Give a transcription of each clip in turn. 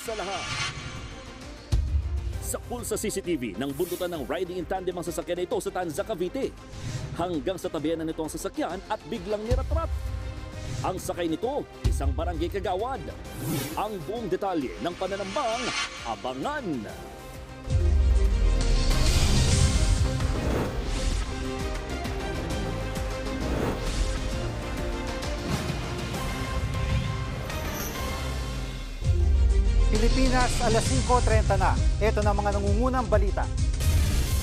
Sa lahat, sa pulsa CCTV nang buntutan ng riding in tandem ang sasakyan na ito sa Tanza, Cavite. Hanggang sa tabihan nito ang sasakyan at biglang niratrat. Ang sakay nito, isang barangay kagawad. Ang buong detalye ng pananambang, abangan! Pilipinas, alas 5.30 na. Ito na mga nangungunang balita.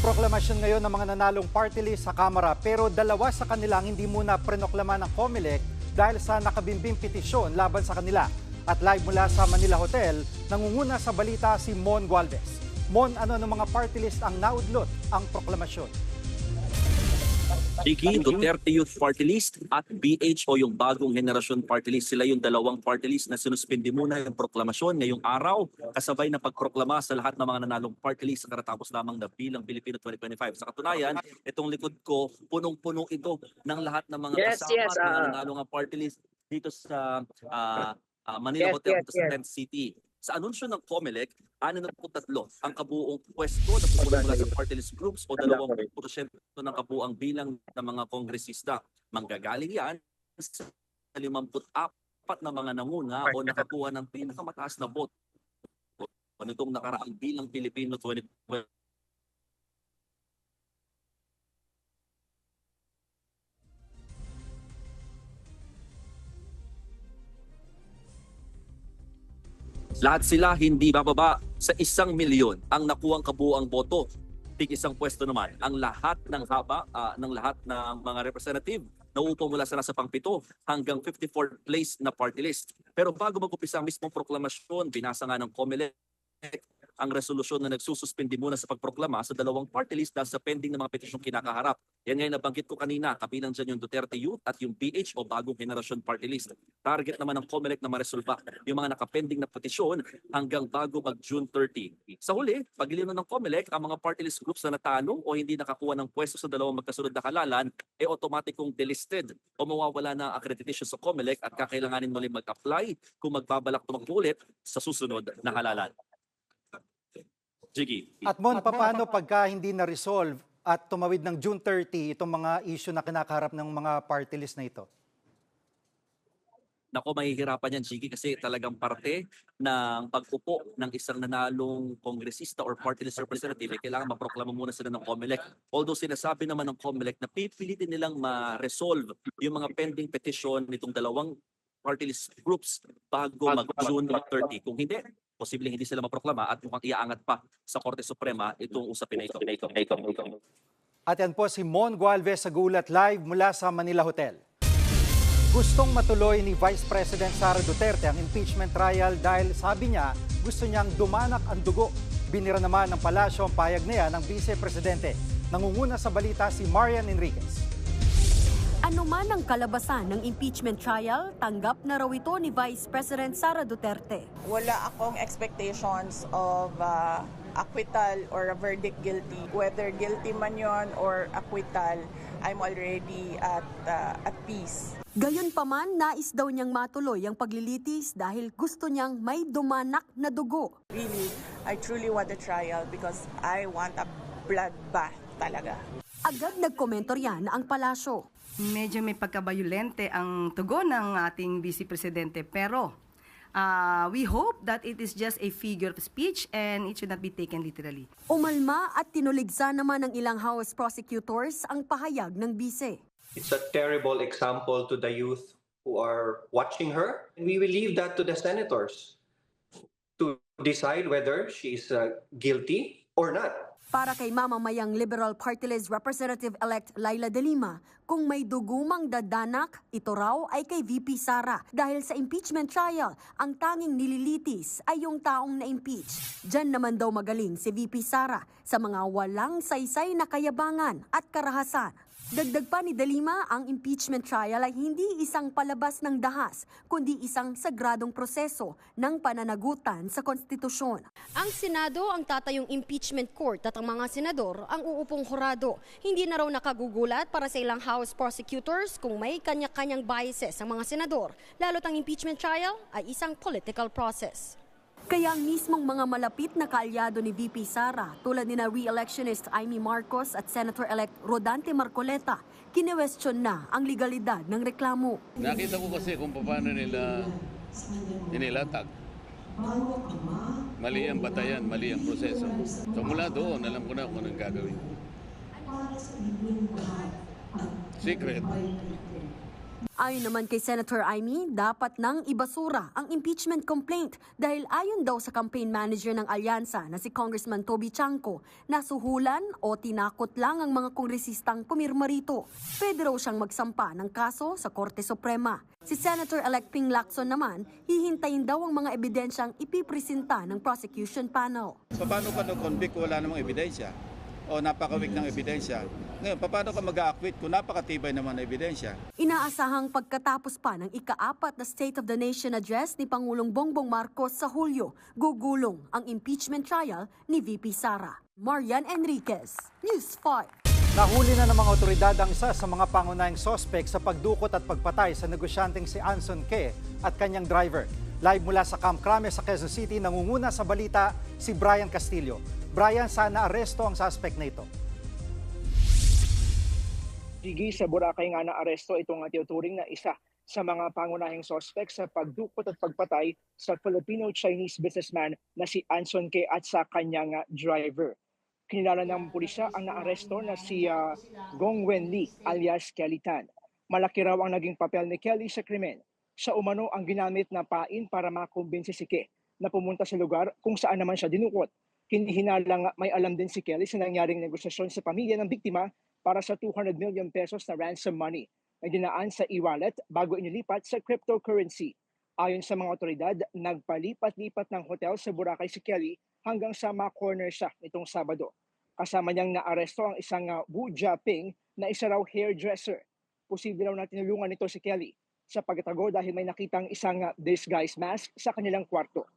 Proklamasyon ngayon ng mga nanalong party list sa Kamara pero dalawa sa kanila ang hindi muna prenoklama ng COMELEC dahil sa nakabimbing petisyon laban sa kanila. At live mula sa Manila Hotel, nangunguna sa balita si Mon Gualvez. Mon, ano ng mga party list ang naudlot ang proklamasyon? Chiki, Duterte Youth Party List at BH o yung bagong henerasyon party list. Sila yung dalawang party list na sinuspindi muna yung proklamasyon ngayong araw kasabay na pagproklama sa lahat ng mga nanalong party list sa karatapos lamang na bilang Pilipino 2025. Sa katunayan, itong likod ko, punong-puno ito ng lahat ng mga Yes, kasama yes, mga ah. nanalong party list dito sa ah, ah, Manila Yes, Hotel yes, dito sa yes. Tent City. Sa anunsyo ng COMELEC, 63 ang kabuong pwesto na pupunta mula sa party list groups o 2% ng kabuang bilang ng mga kongresista. Manggagaling yan sa 54 na mga nanguna o nakakuha ng pinakamataas na vote. O nitong nakaraang bilang Pilipino 2020. Lahat sila hindi bababa sa isang milyon ang nakuhang kabuang boto. Tig isang pwesto naman ang lahat ng haba ah, ng lahat ng mga representative na upo mula sa nasa pangpito hanggang 54th place na party list. Pero bago mag-upisa ang mismong proklamasyon, binasa nga ng COMELEC ang resolusyon na nagsususpindi muna sa pagproklama sa dalawang party list dahil sa pending na mga petisyong kinakaharap. Yan nga yung nabanggit ko kanina, kabilang dyan yung Duterte Youth at yung PH o Bagong Henerasyon Party List. Target naman ng COMELEC na maresolba yung mga nakapending na petisyon hanggang bago mag-June 30. Sa huli, paglilino ng COMELEC, ang mga party list groups na natalo o hindi nakakuha ng pwesto sa dalawang magkasunod na halalan, e automatikong delisted o mawawala na accreditation sa COMELEC at kakailanganin muli mag-apply kung magbabalak tumakbo ulit sa susunod na halalan. Jiggy. At Mon, paano pagka hindi na-resolve at tumawid ng June 30 itong mga issue na kinakaharap ng mga party list na ito? Nako, mahihirapan yan, Jiggy, kasi talagang parte ng pag-upo ng isang nanalong kongresista or party list representative, eh, kailangan maproklama muna sila ng COMELEC. Although sinasabi naman ng COMELEC na pipilitin nilang ma-resolve yung mga pending petition nitong dalawang party list groups bago mag-June 30. Kung hindi, posibleng hindi sila maproklama at mukhang iaangat pa sa Korte Suprema itong usapin na ito. At yan po si Mon Gualvez sa Gulat Live mula sa Manila Hotel. Gustong matuloy ni Vice President Sara Duterte ang impeachment trial dahil sabi niya gusto niyang dumanak ang dugo. Binira naman ng palasyo ang payag niya ng Vice Presidente. Nangunguna sa balita si Marian Enriquez. Ano man ang kalabasan ng impeachment trial, tanggap na raw ito ni Vice President Sara Duterte. wala akong expectations of uh, acquittal or a verdict guilty. Whether guilty man yon or acquittal, I'm already at uh, at peace. Gayunpaman, nais daw niyang matuloy ang paglilitis dahil gusto niyang may dumanak na dugo. Really, I truly want a trial because I want a bloodbath talaga. Agad nagkomento riyan ang palasyo. Medyo may pagkabayulente ang tugon ng ating Vice Presidente pero ah, we hope that it is just a figure of speech and it should not be taken literally. Umalma at tinuligsa naman ng ilang House prosecutors ang pahayag ng bise. It's a terrible example to the youth who are watching her. And we will leave that to the senators to decide whether she's uh, guilty or not. Para kay mamamayang Liberal Party List Representative-elect Laila De Lima, kung may dugumang dadanak, ito raw ay kay VP Sara. Dahil sa impeachment trial, ang tanging nililitis ay yung taong na-impeach. Diyan naman daw magaling si VP Sara sa mga walang saysay na kayabangan at karahasan. Dagdag pa ni De Lima, ang impeachment trial ay hindi isang palabas ng dahas, kundi isang sagradong proseso ng pananagutan sa konstitusyon. Ang Senado ang tatayong impeachment court at ang mga senador ang uupong hurado. Hindi na raw nakagugulat para sa ilang House prosecutors kung may kanya-kanyang biases ang mga senador, lalo't ang impeachment trial ay isang political process. Kaya ang mismong mga malapit na kaalyado ni VP Sara tulad ni na re-electionist Amy Marcos at Senator-elect Rodante Marcoleta, kinewestiyon na ang legalidad ng reklamo. Nakita ko kasi kung paano nila inilatag. Mali ang batayan, mali ang proseso. So mula doon, alam ko na kung anong gagawin. Secret. Ayon naman kay Senator Amy, dapat nang ibasura ang impeachment complaint dahil ayon daw sa campaign manager ng alyansa na si Congressman Toby Chanco, nasuhulan o tinakot lang ang mga kongresistang pumirma rito. Pwede raw siyang magsampa ng kaso sa Korte Suprema. Si Senator-elect Ping Lacson naman, hihintayin daw ang mga ebidensyang ipipresenta ng prosecution panel. So, paano ka nag-convict kung wala namang ebidensya? O napakawik ng ebidensya? Ngayon, paano ka mag-acquit kung napakatibay naman na ebidensya? Inaasahang pagkatapos pa ng ikaapat na State of the Nation address ni Pangulong Bongbong Marcos sa Hulyo, gugulong ang impeachment trial ni VP Sara. Marian Enriquez, News 5. Nahuli na ng mga otoridad ang isa sa mga pangunahing sospek sa pagdukot at pagpatay sa negosyanteng si Anson Ke at kanyang driver. Live mula sa Camp Crame sa Quezon City, nangunguna sa balita si Brian Castillo. Brian, sana aresto ang suspect na ito. Gigi sa Boracay nga na aresto itong tinuturing na isa sa mga pangunahing sospek sa pagdukot at pagpatay sa Filipino-Chinese businessman na si Anson Ke at sa kanyang driver. Kinilala ng pulisya ang naaresto na si uh, Gong Wen Lee alias Kelly Tan. Malaki raw ang naging papel ni Kelly sa krimen. Siya umano ang ginamit na pain para makumbinsi si Ke na pumunta sa lugar kung saan naman siya dinukot. Kinihinalang may alam din si Kelly sa nangyaring negosasyon sa pamilya ng biktima para sa 200 million pesos na ransom money na dinaan sa e-wallet bago inilipat sa cryptocurrency. Ayon sa mga otoridad, nagpalipat-lipat ng hotel sa Boracay si Kelly hanggang sa ma-corner siya nitong Sabado. Kasama niyang naaresto ang isang uh, Wu Jiaping na isa raw hairdresser. Posible raw na tinulungan nito si Kelly sa pagtago dahil may nakitang isang uh, disguise mask sa kanilang kwarto.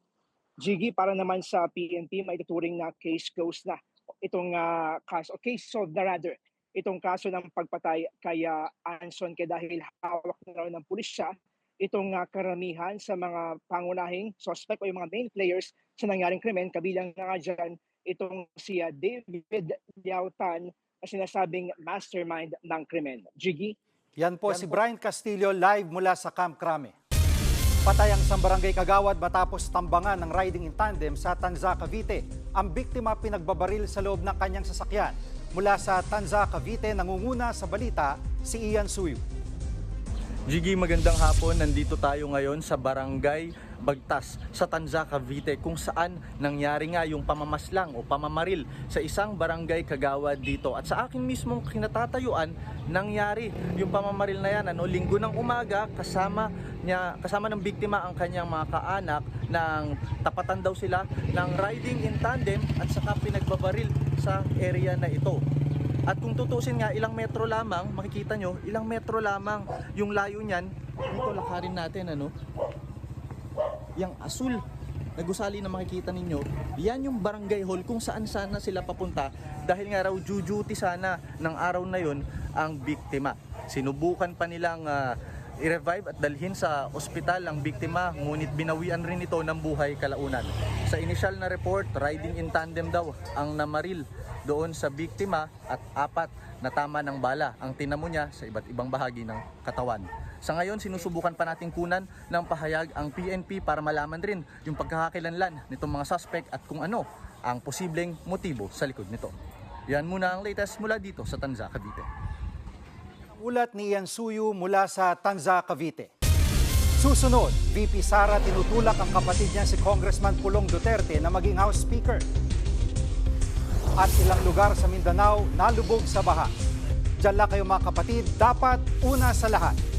Jiggy, para naman sa PNP, may tuturing na case closed na itong uh, kaso, case solved na rather, itong kaso ng pagpatay kay uh, Anson kaya dahil hawak na raw ng pulisya itong uh, karamihan sa mga pangunahing suspect o yung mga main players sa nangyaring krimen kabilang na nga dyan itong si uh, David Liautan na sinasabing mastermind ng krimen. Jiggy? Yan po Yan si po. Brian Castillo live mula sa Camp Crame. Patay ang isang barangay kagawad matapos tambangan ng riding in tandem sa Tanza, Cavite. Ang biktima pinagbabaril sa loob ng kanyang sasakyan. Mula sa Tanza, Cavite, nangunguna sa balita si Ian Suyu. Jiggy, magandang hapon. Nandito tayo ngayon sa Barangay Bagtas sa Tanza, Cavite kung saan nangyari nga yung pamamaslang o pamamaril sa isang barangay kagawad dito. At sa akin mismong kinatatayuan, nangyari yung pamamaril na yan. Ano, linggo ng umaga, kasama, niya, kasama ng biktima ang kanyang mga kaanak ng tapatan daw sila ng riding in tandem at saka pinagbabaril sa area na ito. At kung tutusin nga, ilang metro lamang, makikita nyo, ilang metro lamang yung layo niyan. Ito, lakarin natin, ano? Yung asul na gusali na makikita ninyo, yan yung barangay hall kung saan sana sila papunta dahil nga raw duty sana ng araw na yon ang biktima. Sinubukan pa nilang ah, i-revive at dalhin sa ospital ang biktima ngunit binawian rin ito ng buhay kalaunan. Sa initial na report, riding in tandem daw ang namaril doon sa biktima at apat na tama ng bala ang tinamo niya sa iba't ibang bahagi ng katawan. Sa ngayon, sinusubukan pa nating kunan ng pahayag ang PNP para malaman rin yung pagkakakilanlan nitong mga suspect at kung ano ang posibleng motibo sa likod nito. Yan muna ang latest mula dito sa Tanza, Cavite. Ulat ni Ian Suyu mula sa Tanza, Cavite. Susunod, VP Sara tinutulak ang kapatid niya si Congressman Pulong Duterte na maging House Speaker. At ilang lugar sa Mindanao nalubog sa baha. Diyan lang kayo mga kapatid, dapat una sa lahat.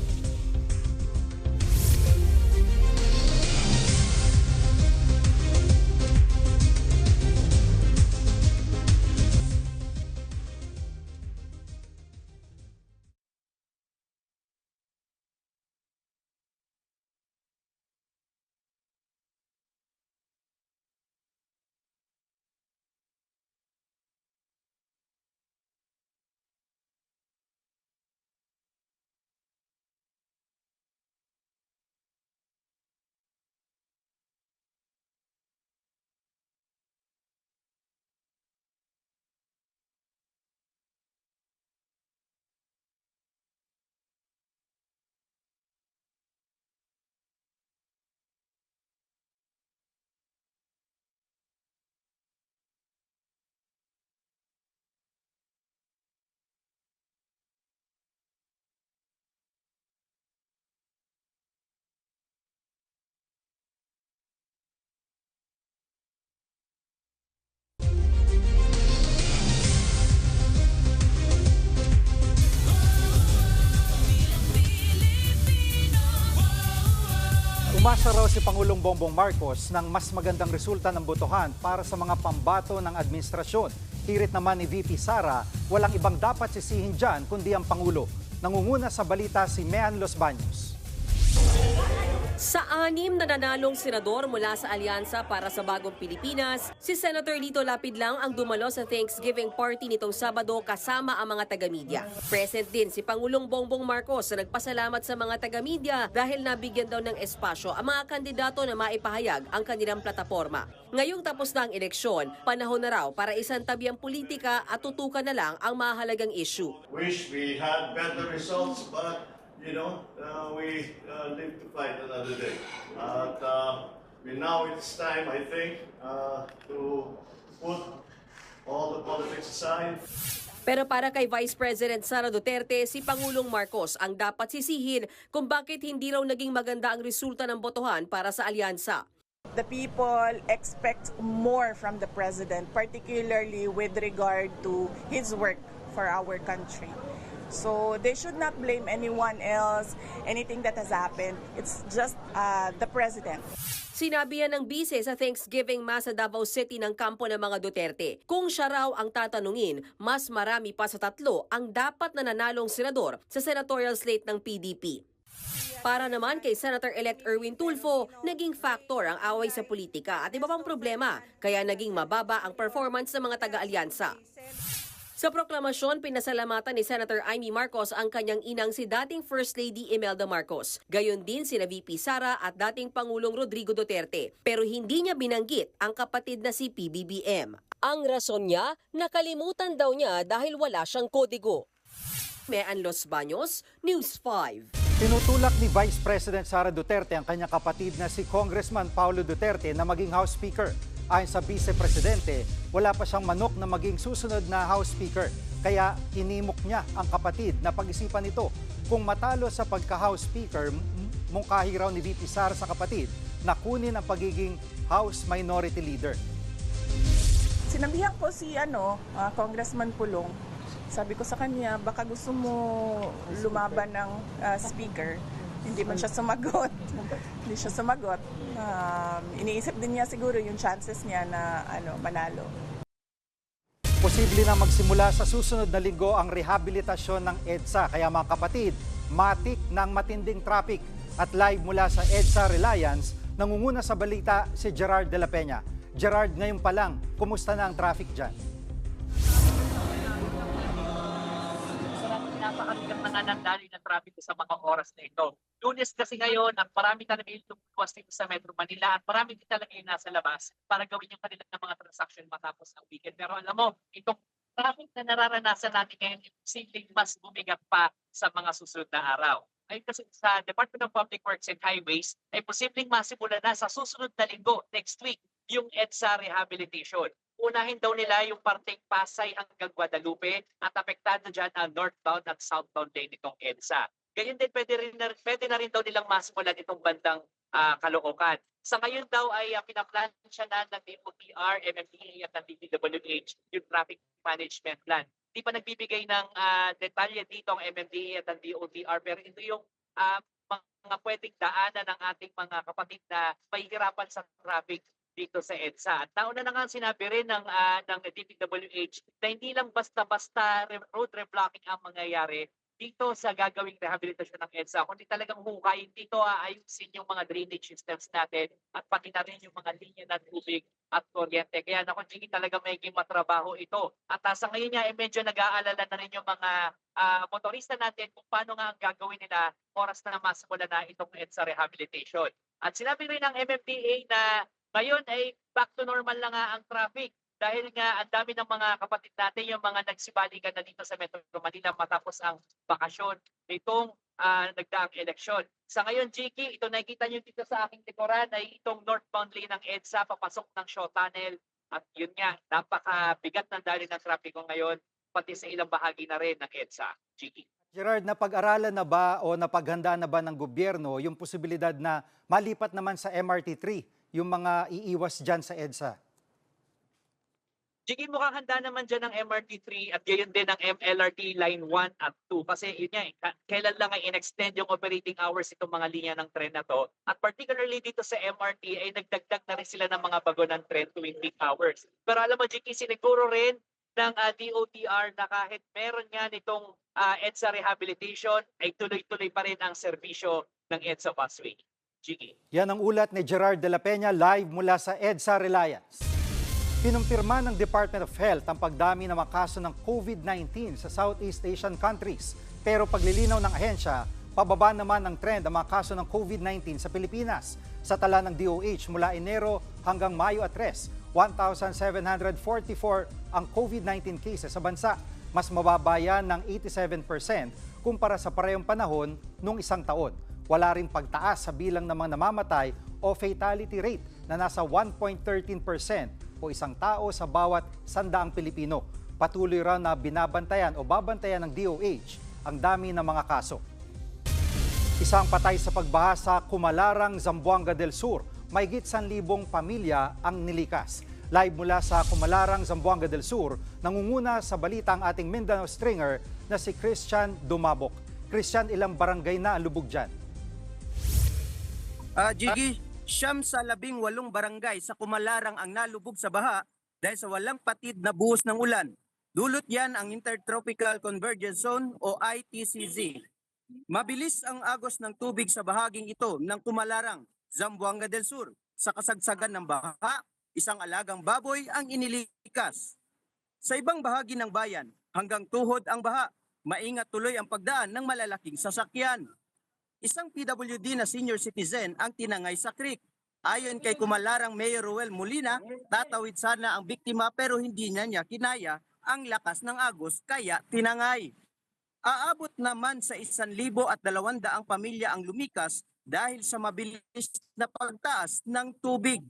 Umasa raw si Pangulong Bongbong Marcos ng mas magandang resulta ng botohan para sa mga pambato ng administrasyon. Hirit naman ni VP Sara, walang ibang dapat sisihin dyan kundi ang Pangulo. Nangunguna sa balita si Mean Los Baños. Sa anim na nanalong senador mula sa Alyansa para sa Bagong Pilipinas, si Senator Lito Lapid lang ang dumalo sa Thanksgiving party nitong Sabado kasama ang mga taga-media. Present din si Pangulong Bongbong Marcos na nagpasalamat sa mga taga-media dahil nabigyan daw ng espasyo ang mga kandidato na maipahayag ang kanilang plataforma. Ngayong tapos na ang eleksyon, panahon na raw para isang tabi ang politika at tutukan na lang ang mahalagang issue. wish we had better results, but you know, uh, we uh, live to fight another day. At uh, we- now it's time, I think, uh, to put all the politics aside. Pero para kay Vice President Sara Duterte, si Pangulong Marcos ang dapat sisihin kung bakit hindi raw naging maganda ang resulta ng botohan para sa alyansa. The people expect more from the president, particularly with regard to his work for our country. So they should not blame anyone else, anything that has happened. It's just uh, the president. Sinabi yan ng bise sa Thanksgiving Mass sa Davao City ng kampo ng mga Duterte. Kung siya raw ang tatanungin, mas marami pa sa tatlo ang dapat na nanalong senador sa senatorial slate ng PDP. Para naman kay Senator-elect Erwin Tulfo, naging factor ang away sa politika at iba pang problema, kaya naging mababa ang performance ng mga taga-alyansa. Sa proklamasyon, pinasalamatan ni Senator Amy Marcos ang kanyang inang si dating First Lady Imelda Marcos. Gayon din sina VP Sara at dating Pangulong Rodrigo Duterte. Pero hindi niya binanggit ang kapatid na si PBBM. Ang rason niya, nakalimutan daw niya dahil wala siyang kodigo. Mean Los Baños, News 5. Tinutulak ni Vice President Sara Duterte ang kanyang kapatid na si Congressman Paulo Duterte na maging House Speaker. Ayon sa Vice Presidente, wala pa siyang manok na maging susunod na House Speaker. Kaya inimok niya ang kapatid na pag-isipan ito. Kung matalo sa pagka-House Speaker, mungkahi raw ni VP Sara sa kapatid na kunin ang pagiging House Minority Leader. Sinabihan ko si ano, ah, Congressman Pulong, sabi ko sa kanya, baka gusto mo lumaban ng ah, speaker. Hindi man siya sumagot. Hindi siya sumagot. Um, iniisip din niya siguro yung chances niya na ano manalo. Posible na magsimula sa susunod na linggo ang rehabilitasyon ng EDSA. Kaya mga kapatid, matik ng matinding traffic. At live mula sa EDSA Reliance, nangunguna sa balita si Gerard de la Peña. Gerard, ngayon pa lang, kumusta na ang traffic dyan? Napakabigang na nga ng traffic sa mga oras na ito. Lunes kasi ngayon, ang marami talaga yung tumuwas dito sa Metro Manila at marami din talaga yung nasa labas para gawin yung kanilang mga transaction matapos ang weekend. Pero alam mo, itong traffic na nararanasan natin ngayon, simpleng mas bumigat pa sa mga susunod na araw. Ay kasi sa Department of Public Works and Highways ay posibleng masimula na sa susunod na linggo, next week, yung EDSA rehabilitation unahin daw nila yung parteng Pasay hanggang Guadalupe at apektado dyan ang northbound at southbound lane nitong EDSA. Ganyan din pwede, rin na, pwede na rin daw nilang masimulan itong bandang ah, Caloocan. Sa ngayon daw ay uh, pinaplan siya na ng DOTR, MMDA at ng DPWH yung traffic management plan. Hindi pa nagbibigay ng ah, detalye dito ang MMDA at ang DOTR pero ito yung ah, mga pwedeng daanan ng ating mga kapatid na mahihirapan sa traffic dito sa EDSA. At nauna na nga sinabi rin ng, ah, ng DPWH na hindi lang basta-basta road reblocking ang mangyayari dito sa gagawing rehabilitasyon ng EDSA, kundi talagang hukay dito aayusin yung mga drainage systems natin at pati na yung mga linya ng tubig at kuryente. Kaya naku, Jiggy, talaga may matrabaho ito. At ah, sa ngayon nga, eh, medyo nag-aalala na rin yung mga ah, motorista natin kung paano nga ang gagawin nila oras na masimula na itong EDSA rehabilitation. At sinabi rin ng MMDA na ngayon ay back to normal na nga ang traffic dahil nga ang dami ng mga kapatid natin yung mga nagsibalikan na dito sa Metro Manila matapos ang bakasyon nitong ah, nagdaang eleksyon. Sa ngayon, Jiki, ito nakikita nyo dito sa aking likuran ay itong northbound lane ng EDSA papasok ng Shaw Tunnel. At yun nga, napakabigat ng dali ng trapiko ngayon pati sa ilang bahagi na rin ng EDSA. Jiki. Gerard, napag-aralan na ba o napaghanda na ba ng gobyerno yung posibilidad na malipat naman sa MRT3 yung mga iiwas dyan sa EDSA? Jiggy, mukhang handa naman dyan ng MRT3 at gayon din ng MLRT Line 1 at 2 kasi yun nga, eh, ka- kailan lang ay in-extend yung operating hours itong mga linya ng tren na to. At particularly dito sa MRT ay nagdagdag na rin sila ng mga bago ng tren tuwing peak hours. Pero alam mo, Jiggy, siniguro rin ng ah, DOTR na kahit meron nga nitong ah, EDSA rehabilitation ay tuloy-tuloy pa rin ang serbisyo ng EDSA busway. Jiggy. Yan ang ulat ni Gerard de la Peña live mula sa EDSA Reliance. Kinumpirma ng Department of Health ang pagdami ng mga kaso ng COVID-19 sa Southeast Asian countries. Pero paglilinaw ng ahensya, pababa naman ng trend ang mga kaso ng COVID-19 sa Pilipinas. Sa tala ng DOH mula Enero hanggang Mayo at 3, 1,744 ang COVID-19 cases sa bansa. Mas mababa yan ng 87% kumpara sa parehong panahon nung isang taon. Wala rin pagtaas sa bilang ng mga namamatay o fatality rate na nasa 1.13% o isang tao sa bawat sandaang Pilipino. Patuloy raw na binabantayan o babantayan ng DOH ang dami ng mga kaso. Isang patay sa pagbaha sa Kumalarang, Zamboanga del Sur. Mahigit 1,000 pamilya ang nilikas. Live mula sa Kumalarang, Zamboanga del Sur, nangunguna sa balita ang ating Mindanao stringer na si Christian Dumabok. Christian, ilang barangay na ang lubog dyan? Ah, Jiggy, siyam sa labing walong barangay sa Kumalarang ang nalubog sa baha dahil sa walang patid na buhos ng ulan. Dulot yan ang Intertropical Convergence Zone o ITCZ. Mabilis ang agos ng tubig sa bahaging ito ng Kumalarang, Zamboanga del Sur. Sa kasagsagan ng baha, isang alagang baboy ang inilikas. Sa ibang bahagi ng bayan, hanggang tuhod ang baha, maingat tuloy ang pagdaan ng malalaking sasakyan. Isang PWD na senior citizen ang tinangay sa creek. Ayon kay Kumalarang Mayor Ruel Molina, tatawid sana ang biktima pero hindi niya niya kinaya ang lakas ng agos kaya tinangay. Aabot naman sa isan libo at dalawandaang pamilya ang lumikas dahil sa mabilis na pagtaas ng tubig.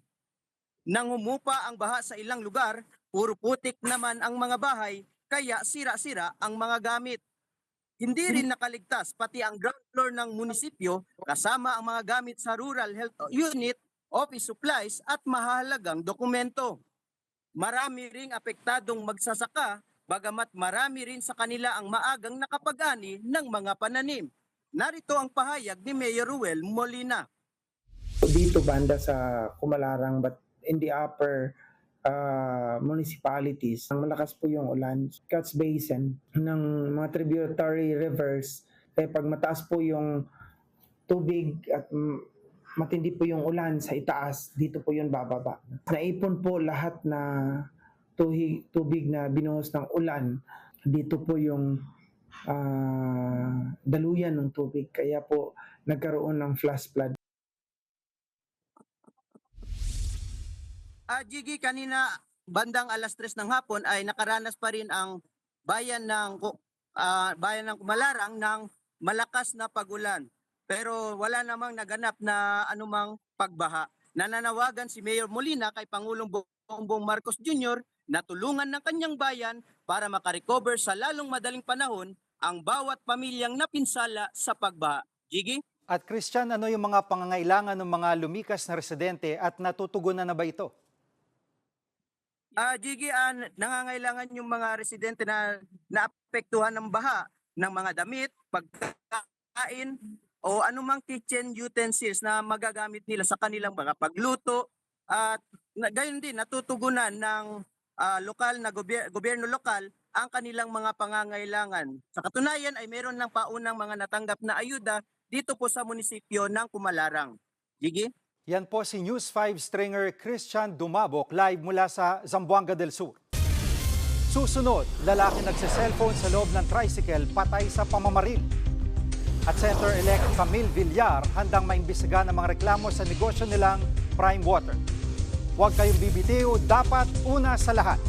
Nang humupa ang baha sa ilang lugar, puro putik naman ang mga bahay kaya sira-sira ang mga gamit. Hindi rin nakaligtas pati ang ground floor ng munisipyo kasama ang mga gamit sa Rural Health Unit, office supplies at mahalagang dokumento. Marami ring apektadong magsasaka bagamat marami rin sa kanila ang maagang nakapag-ani ng mga pananim. Narito ang pahayag ni Mayor Ruel Molina. dito banda sa Kumalarang but in the upper uh, municipalities malakas po yung ulan Cats Basin ng mga tributary rivers. Kaya pag mataas po yung tubig at matindi po yung ulan sa itaas dito po yun bababa. Naipon po lahat na tuhi, tubig na binuhos ng ulan. Dito po yung ah, daluyan ng tubig. Kaya po nagkaroon ng flash flood Ah, Jiggy, kanina bandang alas 3 ng hapon ay nakaranas pa rin ang bayan ng ah, bayan ng Kumalarang ng malakas na pagulan. Pero wala namang naganap na anumang pagbaha. Nananawagan si Mayor Molina kay Pangulong Bongbong Marcos Jr. na tulungan ng kanyang bayan para makarecover sa lalong madaling panahon ang bawat pamilyang napinsala sa pagbaha. Jiggy? At Christian, ano yung mga pangangailangan ng mga lumikas na residente at natutugunan na ba ito? Ah, Jiggy, ah, nangangailangan yung mga residente na naapektuhan ng baha ng mga damit, pagkain, o anumang kitchen utensils na magagamit nila sa kanilang mga pagluto. At na, gayon din, natutugunan ng ah, lokal na gobyerno, gobyerno lokal ang kanilang mga pangangailangan. Sa katunayan ay meron ng paunang mga natanggap na ayuda dito po sa munisipyo ng Kumalarang. Jiggy? Yan po si News 5 stringer Christian Dumabok live mula sa Zamboanga del Sur. Susunod, lalaki nagse-cellphone sa loob ng tricycle patay sa pamamaril. At Senator-elect Camille Villar handang maimbestigahan ang mga reklamo sa negosyo nilang Prime Water. Huwag kayong bibitiw, dapat una sa lahat.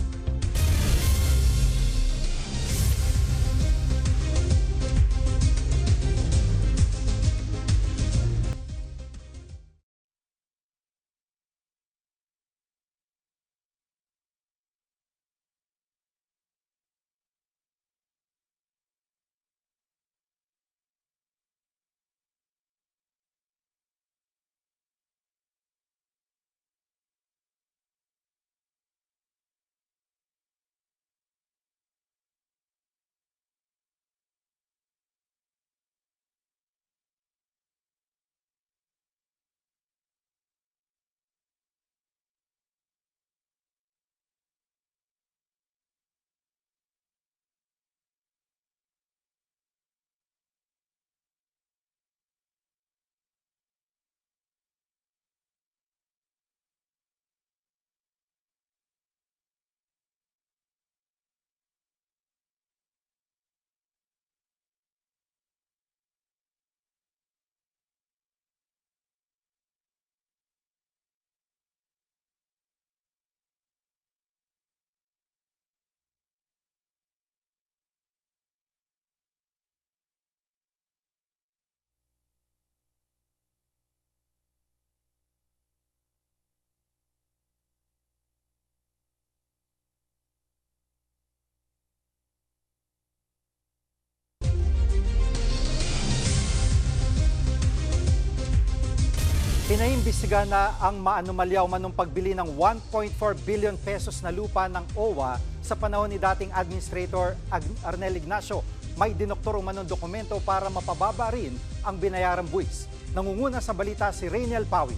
Pinaimbestiga na ang maanumalyaw manong pagbili ng 1.4 billion pesos na lupa ng OWA sa panahon ni dating Administrator Arnel Ignacio. May dinoktor umanong dokumento para mapababa rin ang binayarang buwis. Nangunguna sa balita si Rainiel Pawi.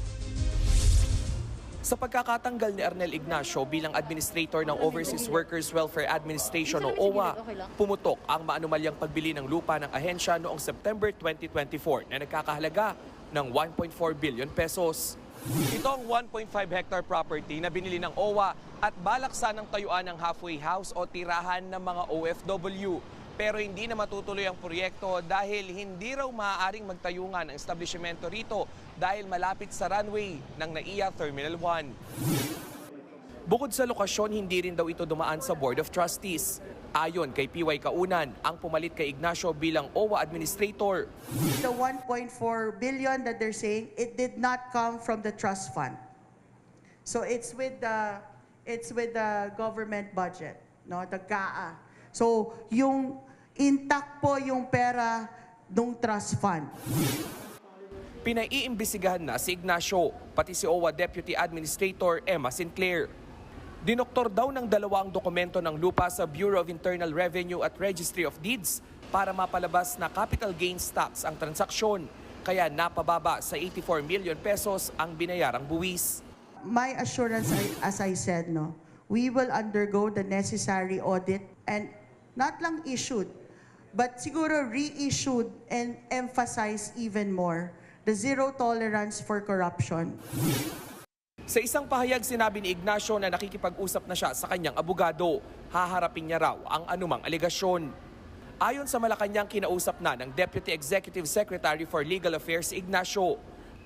Sa pagkakatanggal ni Arnel Ignacio bilang administrator ng Overseas Workers Welfare Administration o OWA, pumutok ang maanumalyang pagbili ng lupa ng ahensya noong September 2024 na nagkakahalaga ng 1.4 billion pesos. Ito ang 1.5 hectare property na binili ng OWA at balak sanang tayuan ng halfway house o tirahan ng mga OFW. Pero hindi na matutuloy ang proyekto dahil hindi raw maaaring magtayungan ang establishmento rito dahil malapit sa runway ng NAIA Terminal 1. Bukod sa lokasyon, hindi rin daw ito dumaan sa Board of Trustees. Ayon kay PY Kaunan, ang pumalit kay Ignacio bilang OWA Administrator. The 1.4 billion that they're saying, it did not come from the trust fund. So it's with the it's with the government budget, no, the GAA. So yung intact po yung pera ng trust fund. Pinaiimbisigahan na si Ignacio, pati si OWA Deputy Administrator Emma Sinclair. Dinoktor daw ng dalawang dokumento ng lupa sa Bureau of Internal Revenue at Registry of Deeds para mapalabas na capital gains tax ang transaksyon. Kaya napababa sa 84 million pesos ang binayarang buwis. My assurance, as I said, no, we will undergo the necessary audit and not lang issued, but siguro reissued and emphasize even more the zero tolerance for corruption. Sa isang pahayag sinabi ni Ignacio na nakikipag-usap na siya sa kanyang abogado. Haharapin niya raw ang anumang alegasyon. Ayon sa Malacanang kinausap na ng Deputy Executive Secretary for Legal Affairs Ignacio.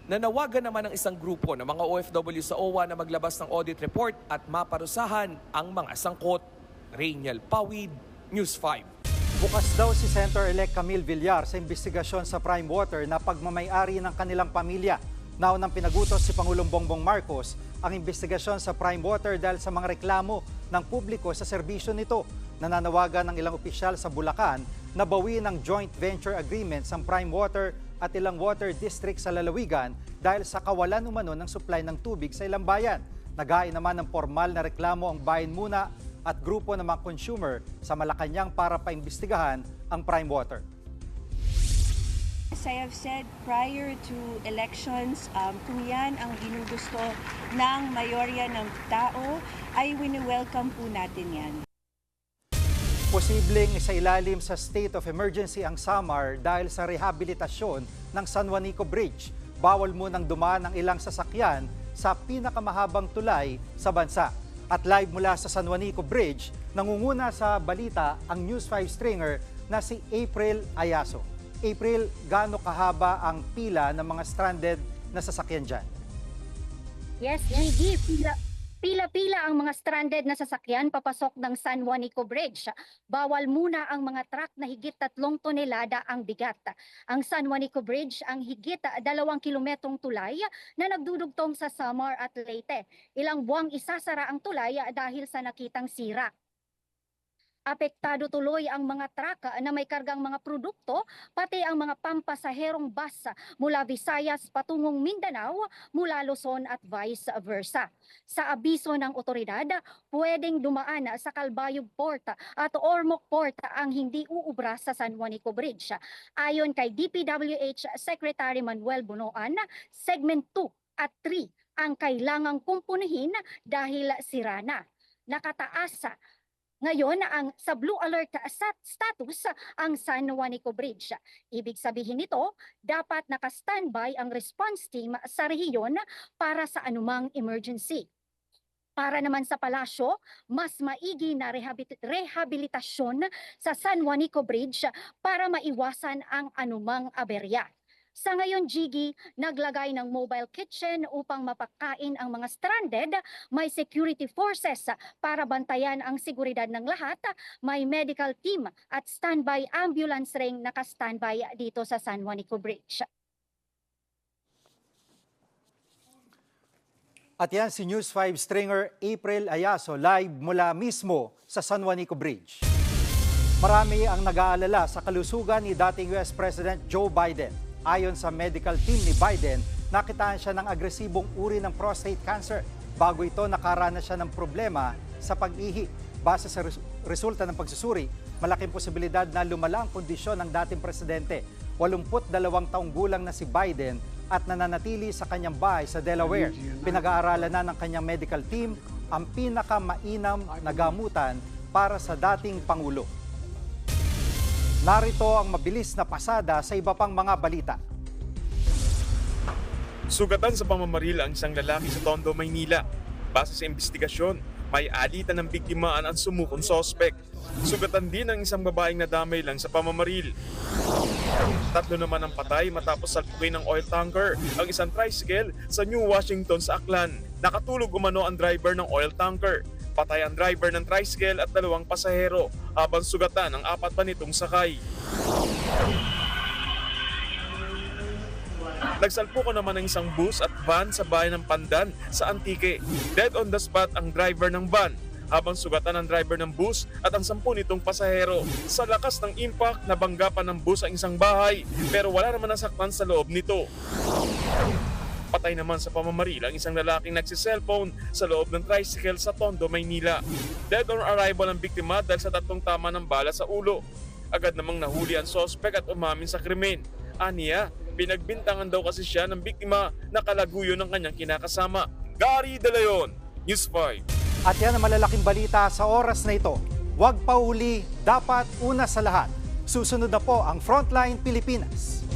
Nanawagan naman ng isang grupo ng mga OFW sa OWA na maglabas ng audit report at maparusahan ang mga sangkot. Rainiel Pawid, News 5. Bukas daw si Senator-elect Camille Villar sa investigasyon sa Prime Water na pagmamayari ng kanilang pamilya. Naunang pinagutos si Pangulong Bongbong Marcos ang investigasyon sa Prime Water dahil sa mga reklamo ng publiko sa serbisyo nito. Nananawagan ng ilang opisyal sa Bulacan na bawiin ng joint venture agreements ang Prime Water at ilang water district sa lalawigan dahil sa kawalan umano ng supply ng tubig sa ilang bayan. Naghain naman ng formal na reklamo ang Bayan Muna at grupo ng mga consumer sa Malacanang para paimbestigahan ang Prime Water. As I have said prior to elections, um, kung yan ang ginugusto ng mayorya ng tao, ay wini-welcome po natin yan. Posibleng isailalim sa state of emergency ang Samar dahil sa rehabilitasyon ng San Juanico Bridge. Bawal munang dumaan ang ilang sasakyan sa pinakamahabang tulay sa bansa. At live mula sa San Juanico Bridge, nangunguna sa balita ang News 5 stringer na si April Ayaso. April, gaano kahaba ang pila ng mga stranded na sasakyan dyan? Yes, Gigi, pila, pila-pila ang mga stranded na sasakyan papasok ng San Juanico Bridge. Bawal muna ang mga truck na higit tatlong tonelada ang bigat. Ang San Juanico Bridge ang higit dalawang kilometrong tulay na nagdudugtong sa Samar at Leyte. Ilang buwang isasara ang tulay dahil sa nakitang sira. Apektado tuloy ang mga truck na may kargang mga produkto, pati ang mga pampasaherong bus mula Visayas patungong Mindanao, mula Luzon at vice versa. Sa abiso ng otoridad, pwedeng dumaan sa Calbayog Port at Ormoc Port ang hindi uubra sa San Juanico Bridge. Ayon kay DPWH Secretary Manuel Bunoan, segment 2 at 3 ang kailangang kumpunahin dahil sira na. Nakataas ngayon, ang sa blue alert sat- status ang San Juanico Bridge. Ibig sabihin nito, dapat naka-standby ang response team sa rehiyon para sa anumang emergency. Para naman sa palasyo, mas maigi na rehabi- rehabilitasyon sa San Juanico Bridge para maiwasan ang anumang aberya. Sa ngayon, Gigi, naglagay ng mobile kitchen upang mapakain ang mga stranded. May security forces para bantayan ang seguridad ng lahat. May medical team at standby ambulance ring naka-standby dito sa San Juanico Bridge. At yan si News 5 stringer April Ayaso live mula mismo sa San Juanico Bridge. Marami ang nag-aalala sa kalusugan ni dating US President Joe Biden. Ayon sa medical team ni Biden, nakitaan siya ng agresibong uri ng prostate cancer. Bago ito, nakaranas siya ng problema sa pag-ihi. Base sa res- resulta ng pagsusuri, malaking posibilidad na lumala ang kondisyon ng dating presidente. 82 taong gulang na si Biden at nananatili sa kanyang bahay sa Delaware. Pinag-aaralan na ng kanyang medical team ang pinakamainam na gamutan para sa dating Pangulo. Narito ang mabilis na pasada sa iba pang mga balita. Sugatan sa pamamaril ang isang lalaki sa Tondo, Maynila. Base sa investigasyon, may alitan ng biktimaan ang sumukong sospek. Sugatan din ang isang babaeng nadamay lang sa pamamaril. Tatlo naman ang patay matapos salpukin ng oil tanker ang isang tricycle sa New Washington sa Aklan. Nakatulog umano ang driver ng oil tanker. Patay ang driver ng tricycle at dalawang pasahero habang sugatan ang apat pa nitong sakay. Nagsalpuko naman ng isang bus at van sa bayan ng Pandan sa Antique. Dead on the spot ang driver ng van habang sugatan ang driver ng bus at ang sampu nitong pasahero. Sa lakas ng impact, nabangga pa ng bus ang isang bahay pero wala naman nasaktan sa loob nito. Patay naman sa pamamaril ang isang lalaking nagsiselfone sa loob ng tricycle sa Tondo, Maynila. Dead on arrival ang biktima dahil sa tatlong tama ng bala sa ulo. Agad namang nahuli ang sospek at umamin sa krimen. Aniya, pinagbintangan daw kasi siya ng biktima na kalaguyo ng kanyang kinakasama. Gary De Leon, News 5. At yan ang malalaking balita sa oras na ito. Huwag pauli, dapat una sa lahat. Susunod na po ang Frontline Pilipinas.